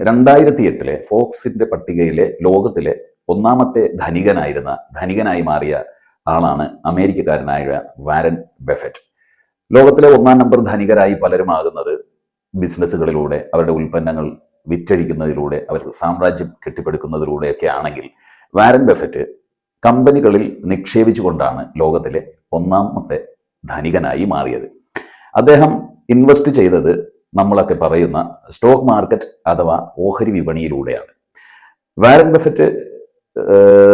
രണ്ടായിരത്തി എട്ടിലെ ഫോക്സിന്റെ പട്ടികയിലെ ലോകത്തിലെ ഒന്നാമത്തെ ധനികനായിരുന്ന ധനികനായി മാറിയ ആളാണ് അമേരിക്കക്കാരനായ വാരൻ ബെഫറ്റ്. ലോകത്തിലെ ഒന്നാം നമ്പർ ധനികരായി പലരും ആകുന്നത് ബിസിനസ്സുകളിലൂടെ അവരുടെ ഉൽപ്പന്നങ്ങൾ വിറ്റഴിക്കുന്നതിലൂടെ അവർ സാമ്രാജ്യം കെട്ടിപ്പടുക്കുന്നതിലൂടെയൊക്കെ ആണെങ്കിൽ വാരൻ ബെഫറ്റ് കമ്പനികളിൽ നിക്ഷേപിച്ചുകൊണ്ടാണ് ലോകത്തിലെ ഒന്നാമത്തെ ധനികനായി മാറിയത്. അദ്ദേഹം ഇൻവെസ്റ്റ് ചെയ്തത് നമ്മളൊക്കെ പറയുന്ന സ്റ്റോക്ക് മാർക്കറ്റ് അഥവാ ഓഹരി വിപണിയിലൂടെയാണ്. വാരൻ ബഫറ്റ്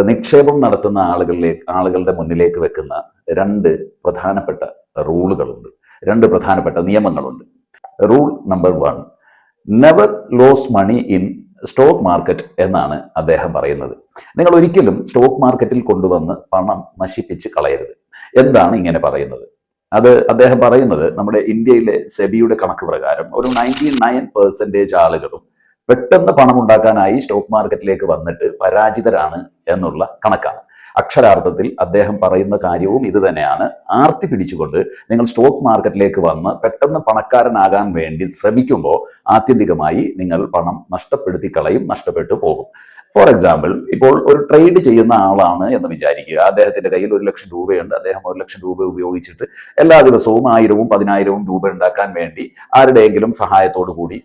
നിക്ഷേപം നടത്തുന്ന ആളുകളിലേക്ക് ആളുകളുടെ മുന്നിലേക്ക് വെക്കുന്ന രണ്ട് പ്രധാനപ്പെട്ട റൂളുകളുണ്ട്. രണ്ട് പ്രധാനപ്പെട്ട നിയമങ്ങളുണ്ട്. Rule number one never lose money in stock market എന്നാണ് അദ്ദേഹം പറയുന്നത്. നിങ്ങൾ ഒരിക്കലും സ്റ്റോക്ക് മാർക്കറ്റിൽ കൊണ്ടുവന്ന് പണം നശിപ്പിച്ച് കളയരുത്. എന്താണ് ഇങ്ങനെ പറയുന്നത്? അത് അദ്ദേഹം പറയുന്നത് നമ്മുടെ ഇന്ത്യയിലെ സെബിയുടെ കണക്ക് പ്രകാരം ഒരു നയന്റി നയൻ പെർസെന്റേജ് ആളുകളും പെട്ടെന്ന് പണം ഉണ്ടാക്കാനായി സ്റ്റോക്ക് മാർക്കറ്റിലേക്ക് വന്നിട്ട് പരാജിതരാണ് എന്നുള്ള കണക്കാണ്. അക്ഷരാർത്ഥത്തിൽ അദ്ദേഹം പറയുന്ന കാര്യവും ഇത് തന്നെയാണ്. ആർത്തി പിടിച്ചുകൊണ്ട് നിങ്ങൾ സ്റ്റോക്ക് മാർക്കറ്റിലേക്ക് വന്ന് പെട്ടെന്ന് പണക്കാരനാകാൻ വേണ്ടി ശ്രമിക്കുമ്പോൾ ആത്യന്തികമായി നിങ്ങൾ പണം നഷ്ടപ്പെടുത്തി കളയും നഷ്ടപ്പെട്ടു പോകും. ഫോർ എക്സാമ്പിൾ ഇപ്പോൾ ഒരു ട്രേഡ് ചെയ്യുന്ന ആളാണ് എന്ന് വിചാരിക്കുക. അദ്ദേഹത്തിന്റെ കയ്യിൽ ഒരു ലക്ഷം രൂപയുണ്ട്. അദ്ദേഹം ഒരു ലക്ഷം രൂപ ഉപയോഗിച്ചിട്ട് എല്ലാ ദിവസവും ആയിരവും പതിനായിരവും രൂപ ഉണ്ടാക്കാൻ വേണ്ടി ആരുടെയെങ്കിലും സഹായത്തോടു കൂടി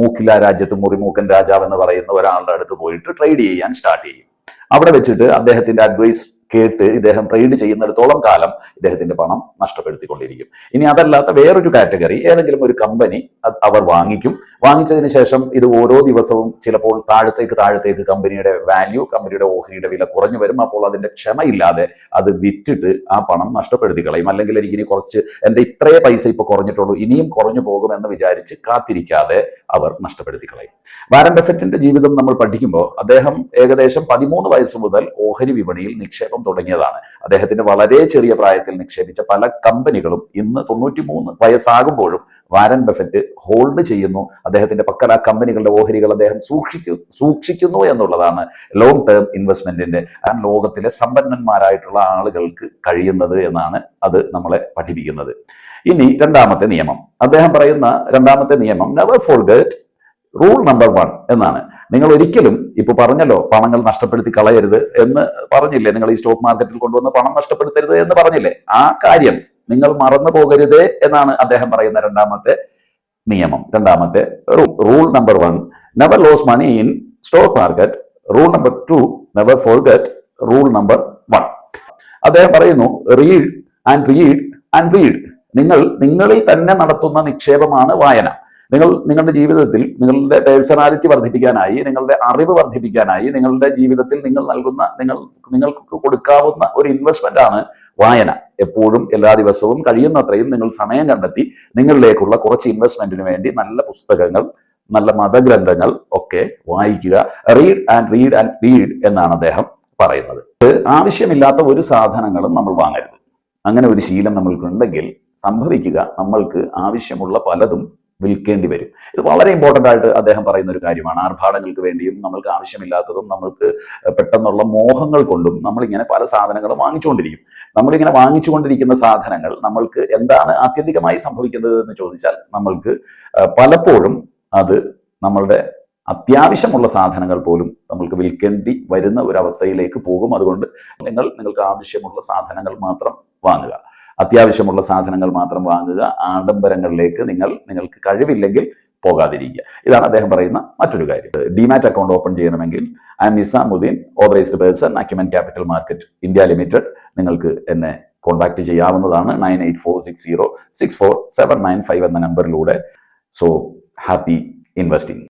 മൂക്കില രാജ്യത്ത് മുറിമൂക്കൻ രാജാവ് എന്ന് പറയുന്ന ഒരാളുടെ അടുത്ത് പോയിട്ട് ട്രേഡ് ചെയ്യാൻ സ്റ്റാർട്ട് ചെയ്യും. അവിടെ വെച്ചിട്ട് അദ്ദേഹത്തിന്റെ അഡ്വൈസ് കേട്ട് ഇദ്ദേഹം ട്രേഡ് ചെയ്യുന്നിടത്തോളം കാലം ഇദ്ദേഹത്തിന്റെ പണം നഷ്ടപ്പെടുത്തിക്കൊണ്ടിരിക്കും. ഇനി അതല്ലാത്ത വേറൊരു കാറ്റഗറി ഏതെങ്കിലും ഒരു കമ്പനി അവർ വാങ്ങിക്കും. വാങ്ങിച്ചതിന് ശേഷം ഇത് ഓരോ ദിവസവും ചിലപ്പോൾ താഴത്തേക്ക് താഴത്തേക്ക് കമ്പനിയുടെ വാല്യൂ കമ്പനിയുടെ ഓഹരിയുടെ വില കുറഞ്ഞു വരും. അപ്പോൾ അതിന്റെ ക്ഷമയില്ലാതെ അത് വിറ്റിട്ട് ആ പണം നഷ്ടപ്പെടുത്തി കളയും അല്ലെങ്കിൽ എനിക്ക് ഇനി കുറച്ച് എന്റെ ഇത്രയേ പൈസ ഇപ്പൊ കുറഞ്ഞിട്ടുള്ളൂ ഇനിയും കുറഞ്ഞു പോകും എന്ന് വിചാരിച്ച് കാത്തിരിക്കാതെ അവർ നഷ്ടപ്പെടുത്തി കളയും വാരൻ ബെഫറ്റിന്റെ ജീവിതം നമ്മൾ പഠിക്കുമ്പോൾ അദ്ദേഹം ഏകദേശം പതിമൂന്ന് വയസ്സ് മുതൽ ഓഹരി വിപണിയിൽ നിക്ഷേപം തുടങ്ങിയതാണ്. അദ്ദേഹത്തിന്റെ വളരെ ചെറിയ പ്രായത്തിൽ നിക്ഷേപിച്ച പല കമ്പനികളും ഇന്ന് തൊണ്ണൂറ്റി മൂന്ന് വയസ്സാകുമ്പോഴും വാരൻ ബഫറ്റ് ഹോൾഡ് ചെയ്യുന്നു. അദ്ദേഹത്തിന്റെ പക്കൽ ആ കമ്പനികളുടെ ഓഹരികൾ അദ്ദേഹം സൂക്ഷിക്കു സൂക്ഷിക്കുന്നു എന്നുള്ളതാണ് ലോങ് ടേം ഇൻവെസ്റ്റ്മെന്റിന്റെ ആ ലോകത്തിലെ സമ്പന്നന്മാരായിട്ടുള്ള ആളുകൾക്ക് കഴിയുന്നത് എന്നാണ് അത് നമ്മളെ പഠിപ്പിക്കുന്നത്. ഇനി രണ്ടാമത്തെ നിയമം. അദ്ദേഹം പറയുന്ന രണ്ടാമത്തെ നിയമം never forget rule number one എന്നാണ്. നിങ്ങൾ ഒരിക്കലും ഇപ്പൊ പറഞ്ഞല്ലോ പണങ്ങൾ നഷ്ടപ്പെടുത്തി കളയരുത് എന്ന് പറഞ്ഞില്ലേ? നിങ്ങൾ ഈ സ്റ്റോക്ക് മാർക്കറ്റിൽ കൊണ്ടുവന്ന് പണം നഷ്ടപ്പെടുത്തരുത് എന്ന് പറഞ്ഞില്ലേ? ആ കാര്യം നിങ്ങൾ മറന്നു പോകരുത് എന്നാണ് അദ്ദേഹം പറയുന്ന രണ്ടാമത്തെ നിയമം. രണ്ടാമത്തെ rule number one never lose money in stock market rule number two never forget rule number one അദ്ദേഹം പറയുന്നു read and read and read നിങ്ങൾ നിങ്ങളിൽ തന്നെ നടത്തുന്ന നിക്ഷേപമാണ് വായന. നിങ്ങൾ നിങ്ങളുടെ ജീവിതത്തിൽ നിങ്ങളുടെ പേഴ്സണാലിറ്റി വർദ്ധിപ്പിക്കാനായി നിങ്ങളുടെ അറിവ് വർദ്ധിപ്പിക്കാനായി നിങ്ങളുടെ ജീവിതത്തിൽ നിങ്ങൾ നൽകുന്ന നിങ്ങൾ നിങ്ങൾക്ക് കൊടുക്കാവുന്ന ഒരു ഇൻവെസ്റ്റ്മെന്റ് ആണ് വായന. എപ്പോഴും എല്ലാ ദിവസവും കഴിയുന്നത്രയും നിങ്ങൾ സമയം കണ്ടെത്തി നിങ്ങളിലേക്കുള്ള കുറച്ച് ഇൻവെസ്റ്റ്മെന്റിന് വേണ്ടി നല്ല പുസ്തകങ്ങൾ നല്ല മതഗ്രന്ഥങ്ങൾ ഒക്കെ വായിക്കുക. Read and read and read എന്നാണ് അദ്ദേഹം പറയുന്നത്. ആവശ്യമില്ലാത്ത ഒരു സാധനങ്ങളും നമ്മൾ വാങ്ങരുത്. അങ്ങനെ ഒരു ശീലം നമ്മൾക്കുണ്ടെങ്കിൽ സംഭവിക്കുക നമ്മൾക്ക് ആവശ്യമുള്ള പലതും വിൽക്കേണ്ടി വരും. ഇത് വളരെ ഇമ്പോർട്ടന്റ് ആയിട്ട് അദ്ദേഹം പറയുന്ന ഒരു കാര്യമാണ്. ആർഭാടങ്ങൾക്ക് വേണ്ടിയും നമ്മൾക്ക് ആവശ്യമില്ലാത്തതും നമ്മൾക്ക് പെട്ടെന്നുള്ള മോഹങ്ങൾ കൊണ്ടും നമ്മളിങ്ങനെ പല സാധനങ്ങളും വാങ്ങിച്ചുകൊണ്ടിരിക്കും. നമ്മളിങ്ങനെ വാങ്ങിച്ചുകൊണ്ടിരിക്കുന്ന സാധനങ്ങൾ നമ്മൾക്ക് എന്താണ് ആത്യന്തികമായി സംഭവിക്കുന്നത് എന്ന് ചോദിച്ചാൽ നമ്മൾക്ക് പലപ്പോഴും അത് നമ്മളുടെ അത്യാവശ്യമുള്ള സാധനങ്ങൾ പോലും നമ്മൾക്ക് വിൽക്കേണ്ടി വരുന്ന ഒരു അവസ്ഥയിലേക്ക് പോകും. അതുകൊണ്ട് നിങ്ങൾ നിങ്ങൾക്ക് ആവശ്യമുള്ള സാധനങ്ങൾ മാത്രം വാങ്ങുക. അത്യാവശ്യമുള്ള സാധനങ്ങൾ മാത്രം വാങ്ങുക. ആഡംബരങ്ങളിലേക്ക് നിങ്ങൾ നിങ്ങൾക്ക് കഴിവില്ലെങ്കിൽ പോകാതിരിക്കുക. ഇതാണ് അദ്ദേഹം പറയുന്ന മറ്റൊരു കാര്യം. ഡിമാറ്റ് അക്കൗണ്ട് ഓപ്പൺ ചെയ്യണമെങ്കിൽ I am Nizamuddin authorised person Acumen Capital Market India Limited നിങ്ങൾക്ക് എന്നെ കോൺടാക്ട് ചെയ്യാവുന്നതാണ് nine eight four six zero six four seven nine five എന്ന നമ്പറിലൂടെ സോ ഹാപ്പി ഇൻവെസ്റ്റിംഗ്